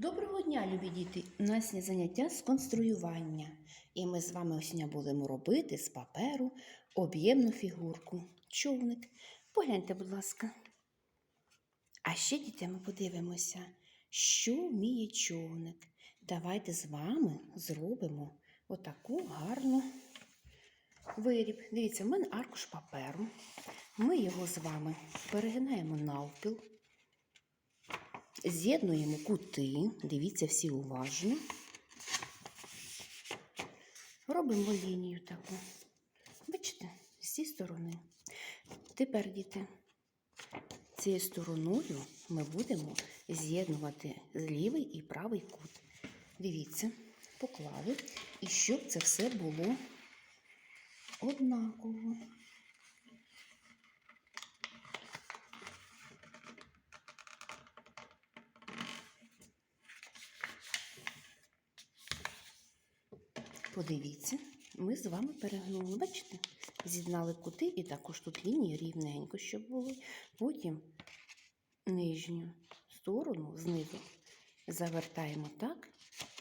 Доброго дня, любі діти! У нас є заняття з конструювання. І ми з вами сьогодні будемо робити з паперу об'ємну фігурку. Човник. Погляньте, будь ласка. А ще, діти, ми подивимося, що вміє човник. Давайте з вами зробимо отаку гарну виріб. Дивіться, в мене аркуш паперу. Ми його з вами перегинаємо навпіл. З'єднуємо кути, дивіться всі уважно. Робимо лінію таку. Бачите, з сторони. Тепер, діти, цією стороною ми будемо з'єднувати лівий і правий кут. Дивіться, поклали. І щоб це все було однаково. Подивіться, ми з вами перегнули. Бачите? З'єднали кути і також тут лінії рівненько, щоб були. Потім нижню сторону знизу завертаємо так,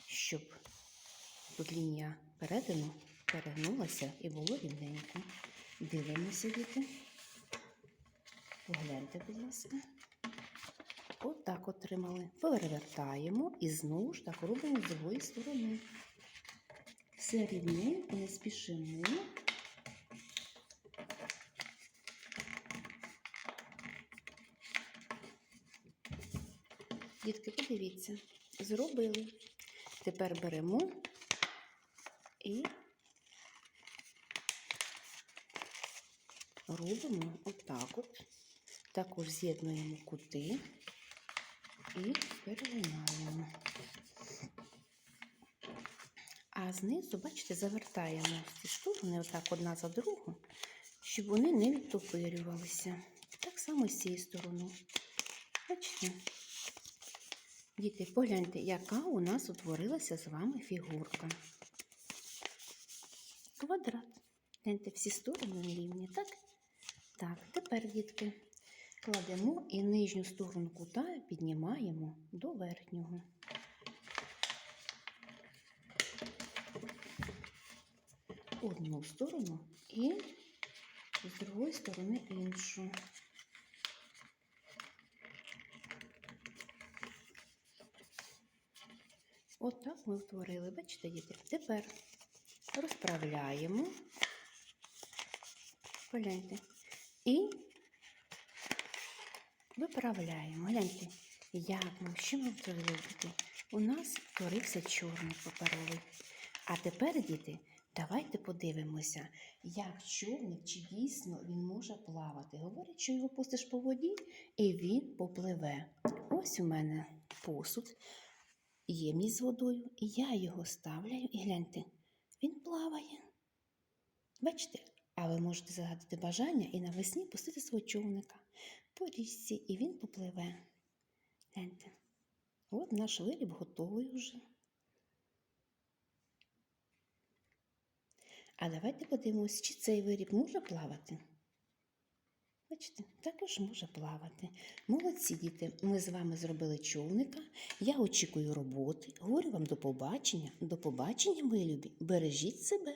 щоб тут лінія перетину перегнулася і було рівненько. Дивимося, діти. Погляньте, будь ласка. Отак отримали. Перевертаємо і знову ж так робимо з другої сторони. Все рівненько, не спішимо. Дітки, подивіться, зробили. Тепер беремо і робимо отак от. Також з'єднуємо кути і перегинаємо. А знизу, бачите, завертаємо ці сторони отак одна за другу, щоб вони не відтопирювалися. Так само з цієї сторони. Бачите? Діти, погляньте, яка у нас утворилася з вами фігурка. Квадрат. Гляньте, всі сторони рівні, так? Так, тепер, дітки, кладемо і нижню сторону кута піднімаємо до верхнього. Одну сторону і з другої сторони іншу. Отак ми втворили, бачите, діти. Тепер розправляємо, погляньте, і виправляємо. Гляньте, як ми, що ми втворили? У нас творився чорний паперовий. А тепер, діти, Давайте подивимося, як човник, чи дійсно він може плавати. Говорять, що його пустиш по воді і він попливе. Ось у мене посуд, ємність з водою, і я його ставляю і гляньте, він плаває. Бачите, а ви можете загадати бажання і навесні пустити свого човника по річці, і він попливе. Гляньте, от наш виріб готовий вже. А давайте подивимось, чи цей виріб може плавати. Бачите, також може плавати. Молодці діти, ми з вами зробили човника. Я очікую роботи. Говорю вам до побачення. До побачення, мої любі. Бережіть себе.